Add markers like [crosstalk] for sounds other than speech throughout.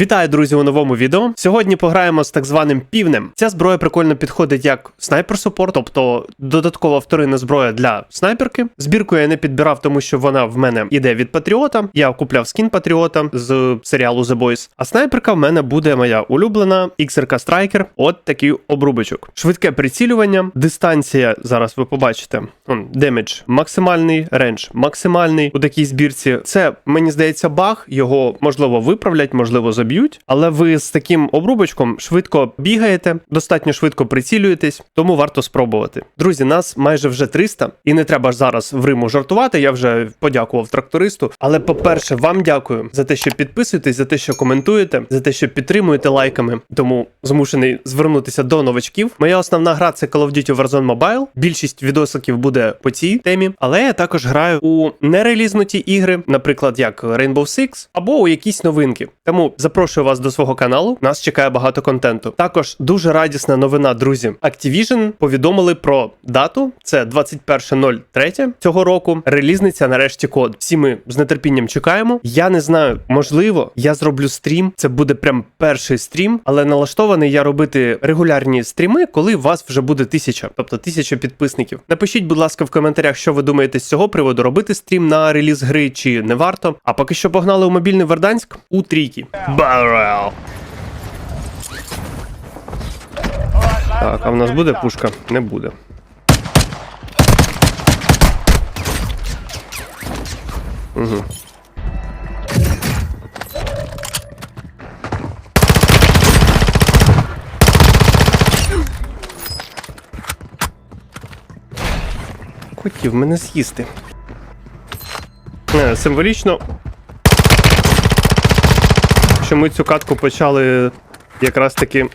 Вітаю, друзі, у новому відео. Сьогодні пограємо з так званим півнем. Ця зброя прикольно підходить як снайпер супорт, тобто додаткова вторинна зброя для снайперки. Збірку я не підбирав, тому що вона в мене іде від Патріота. Я купляв скін Патріота з серіалу The Boys. А снайперка в мене буде моя улюблена XRK Striker. От такий обрубочок. Швидке прицілювання, дистанція. Зараз ви побачите. Демедж максимальний, рендж максимальний у такій збірці. Це мені здається баг. Його можливо виправлять, можливо, заб'ють. Але ви з таким обрубочком швидко бігаєте, достатньо швидко прицілюєтесь, тому варто спробувати. Друзі, нас майже вже 300, і не треба зараз в Риму жартувати. Я вже подякував трактористу. Але, по-перше, вам дякую за те, що підписуєтесь, за те, що коментуєте, за те, що підтримуєте лайками. Тому змушений звернутися до новачків. Моя основна гра це Call of Duty Warzone Mobile. Більшість відосиків буде по цій темі, але я також граю у нерелізнуті ігри, наприклад, як Rainbow Six, або у якісь новинки. Тому запрошую вас до свого каналу. Нас чекає багато контенту. Також дуже радісна новина, друзі. Activision повідомили про дату. Це 21.03 цього року. Релізниця нарешті код. Всі ми з нетерпінням чекаємо. Я не знаю, можливо, я зроблю стрім. Це буде прям перший стрім, але налаштований я робити регулярні стріми, коли вас вже буде тисяча, тобто тисяча підписників. Напишіть, будь ласка, в коментарях, що ви думаєте з цього приводу, робити стрім на реліз гри чи не варто. А поки що погнали у мобільний Верданськ у трійки. Барел. Так, а в нас буде пушка? Не буде. Угу. Хотів мене з'їсти. Е, Символічно, що ми цю катку почали якраз таки.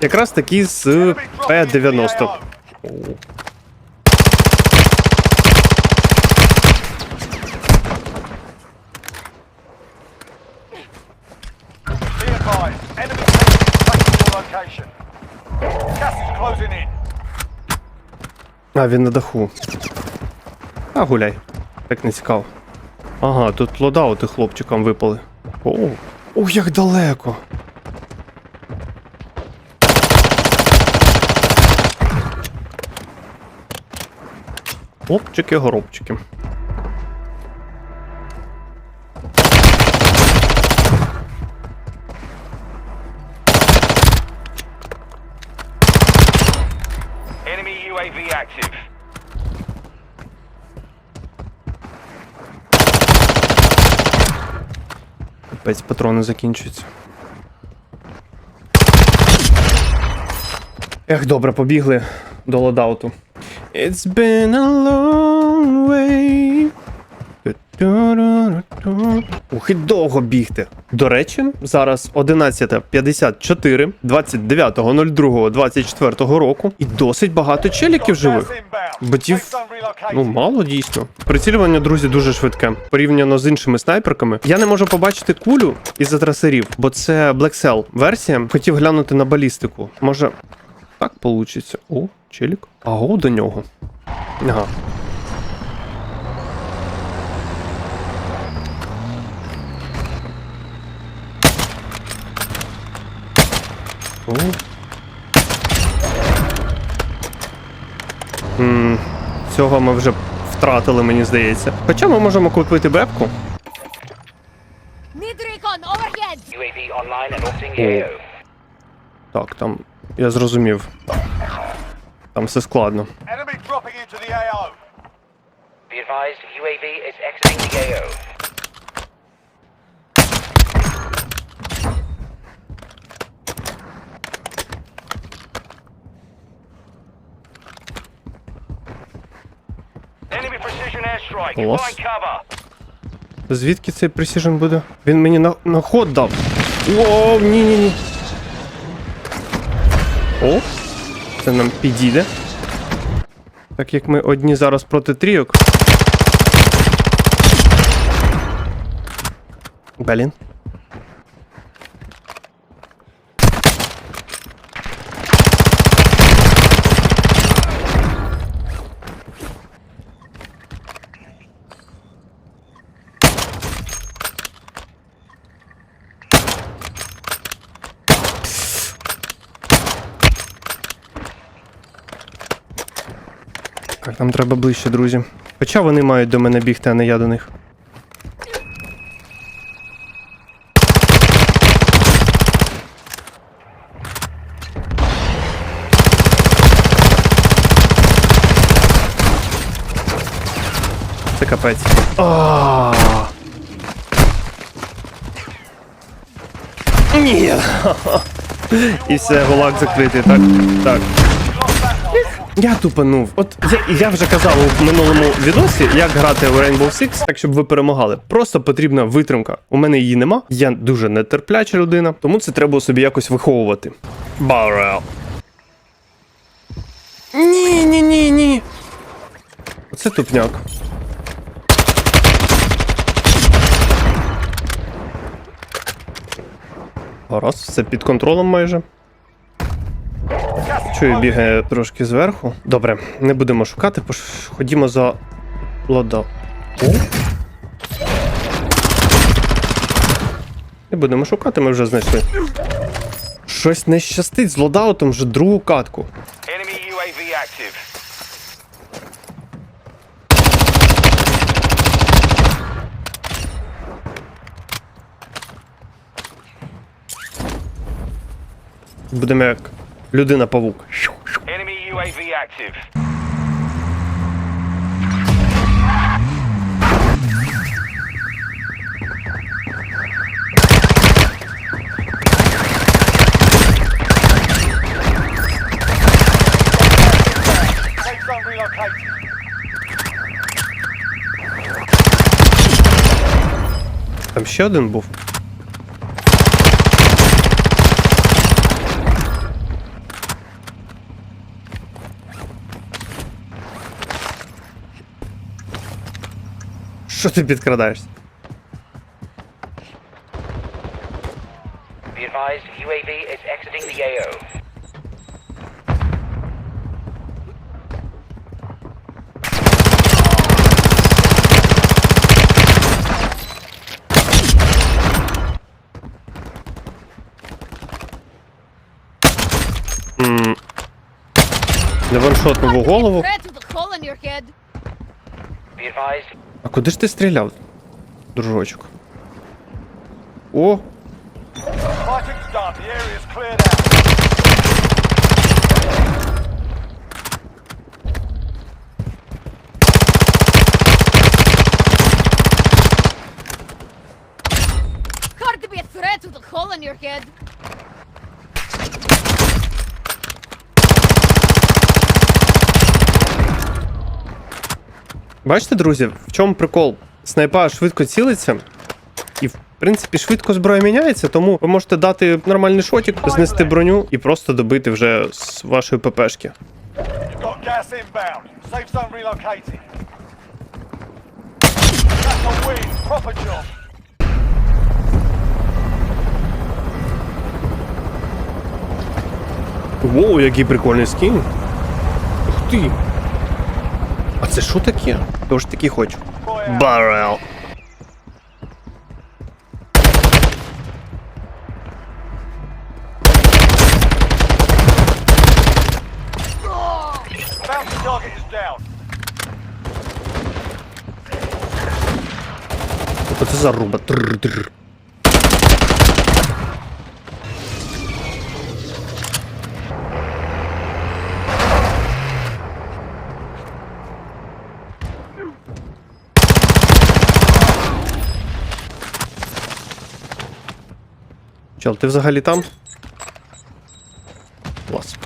Якраз таки з П-90. О. Be advised, enemy taking your location. Gas is closing in. А, він на даху. А, гуляй. Так не цікаво. Ага, тут лодаути хлопчикам випали. О, о, як далеко. Хлопчики, Опять патрони закінчуються. Ех, добре, побігли до лодауту. It's been a long way. Ух, і довго бігти. До речі, зараз 11.54, 29.02.24 року. І досить багато челіків живих. Ботів. Ну, мало дійсно. Прицілювання, друзі, дуже швидке. Порівняно з іншими снайперками. Я не можу побачити кулю із-за трасерів, бо це Black Cell версія. Хотів глянути на балістику. Може, так получиться. О, челік. Аго до нього. Ага. М, Цього ми вже втратили, мені здається. Хоча ми можемо купити бебку. Need recon overhead! UAV online and orbiting the AO. Так, там. Я зрозумів. Там все складно. Enemy dropping into the AO. Be advised, UAV is exiting the AO. Enemy cover. Звідки цей пресіжен буде? Він мені на, на ход дав. О, ні, ні, ні. О, це нам підійде. Так як ми одні зараз проти трійок. Блін. Так, нам треба ближче, друзі. Хоча вони мають до мене бігти, а не я до них. Це капець. А. Ні. [laughs] І все, гулак закритий, так? Так. Я тупанув. От я, я вже казав у минулому відосі, як грати в Rainbow Six, так щоб ви перемагали. Просто потрібна витримка. У мене її нема. Я дуже нетерпляча людина, тому це треба собі якось виховувати. Барел. Ні, ні, ні, ні. Оце тупняк. Гаразд, все під контролем майже. Чую, бігає трошки зверху. Добре, не будемо шукати, пош... ходімо за лода. О. Не будемо шукати, ми вже знайшли. Щось не щастить з лодаутом вже другу катку. Будемо як людина-павук. Enemy UAV active. Safe zone relocated. Там ще один був. Що ти підкрадаєшся? Be advised, UAV is exiting the AO. Не ваншотнув у голову. Threat with a hole in your head. Be advised, А куди ж ти стріляв, дружочок? О. Hard to be a threat with a hole in your head. Бачите, друзі, в чому прикол? Снайпа швидко цілиться, і в принципі швидко зброя міняється, тому ви можете дати нормальний шотик, знести броню і просто добити вже з вашої ППшки. Воу, який прикольний скін. Ух ти. А це що таке? Тому що такі хочу. Барел. Це заруба. Трррр. Чел, ти взагалі там? Клас.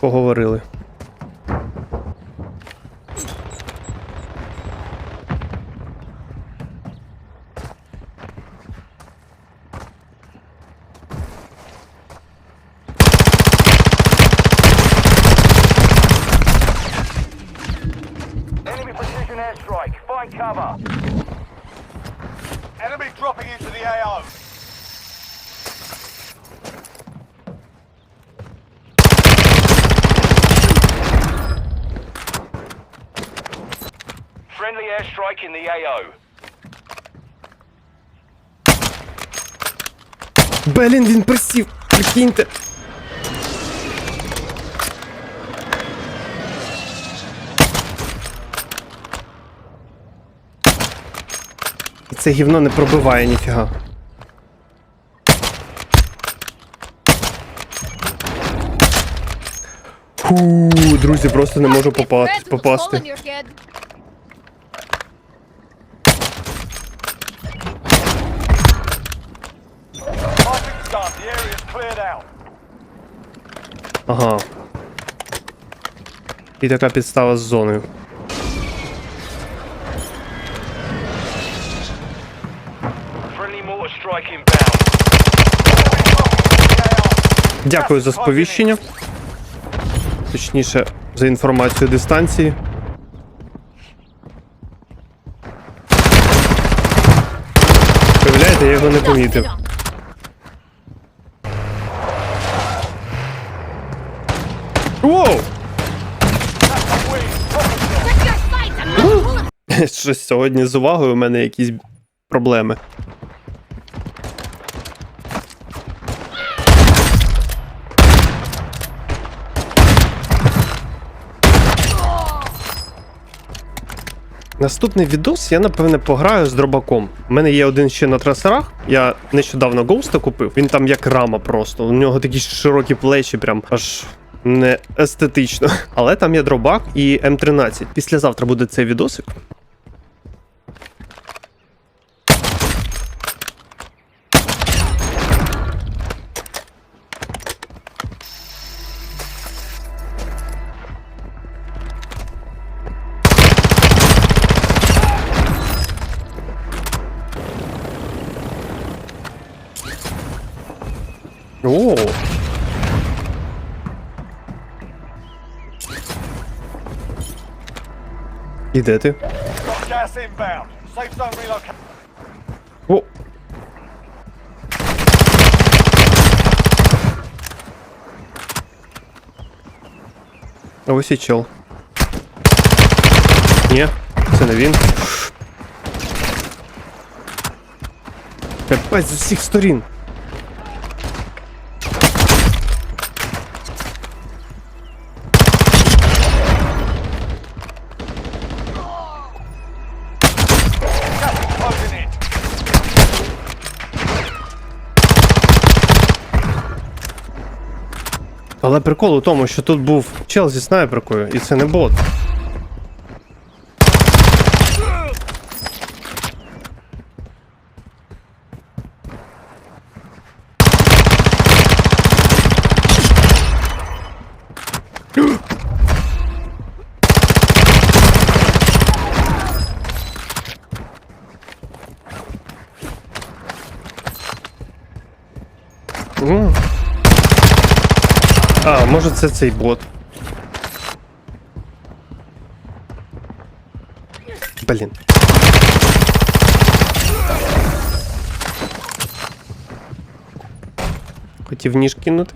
Поговорили. airstrike. Find cover. Enemy dropping into the AO. Friendly airstrike in the AO. Блин, він присів. Прикиньте. Це гівно не пробиває ніфіга. Фу, друзі, просто не можу попасти. out. Ага. І така підстава з зоною. Дякую за сповіщення. Точніше, за інформацію дистанції. Уявляєте, я його не помітив. Воу! [laughs] Щось сьогодні з увагою у мене якісь проблеми. Наступний відос я напевне пограю з дробаком. У мене є один ще на трасерах. Я нещодавно Гоуста купив. Він там як рама просто. У нього такі широкі плечі, прям аж не естетично. [laughs] Але там є дробак і М13. Післязавтра буде цей відосик. О. І де ти? Got gas inbound. Safe zone relocation. О. А ось і чел. Ні, це не він. Капець з усіх сторін. Але прикол у тому, що тут був чел зі снайперкою, і це не бот. може це цей бот. Блін. Хотів ніж кинути.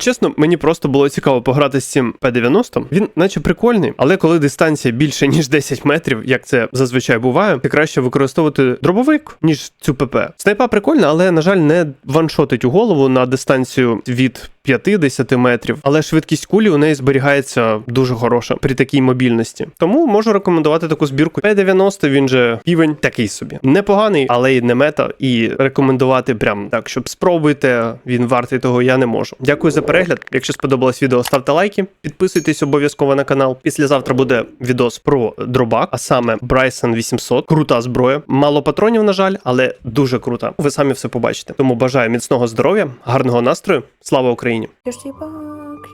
Чесно, мені просто було цікаво пограти з цим П-90. Він наче прикольний, але коли дистанція більше ніж 10 метрів, як це зазвичай буває, то краще використовувати дробовик, ніж цю ПП. Снайпа прикольна, але, на жаль, не ваншотить у голову на дистанцію від 50 метрів, але швидкість кулі у неї зберігається дуже хороша при такій мобільності. Тому можу рекомендувати таку збірку. П-90, він же півень такий собі. Непоганий, але й не мета. І рекомендувати прям так, щоб спробуйте, він вартий того я не можу. Дякую за перегляд. Якщо сподобалось відео, ставте лайки, підписуйтесь обов'язково на канал. Післязавтра буде відос про дробак, а саме Bryson 800. Крута зброя. Мало патронів, на жаль, але дуже крута. Ви самі все побачите. Тому бажаю міцного здоров'я, гарного настрою. Слава Україні! Кьоштибак,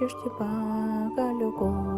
кьоштибак, алюго,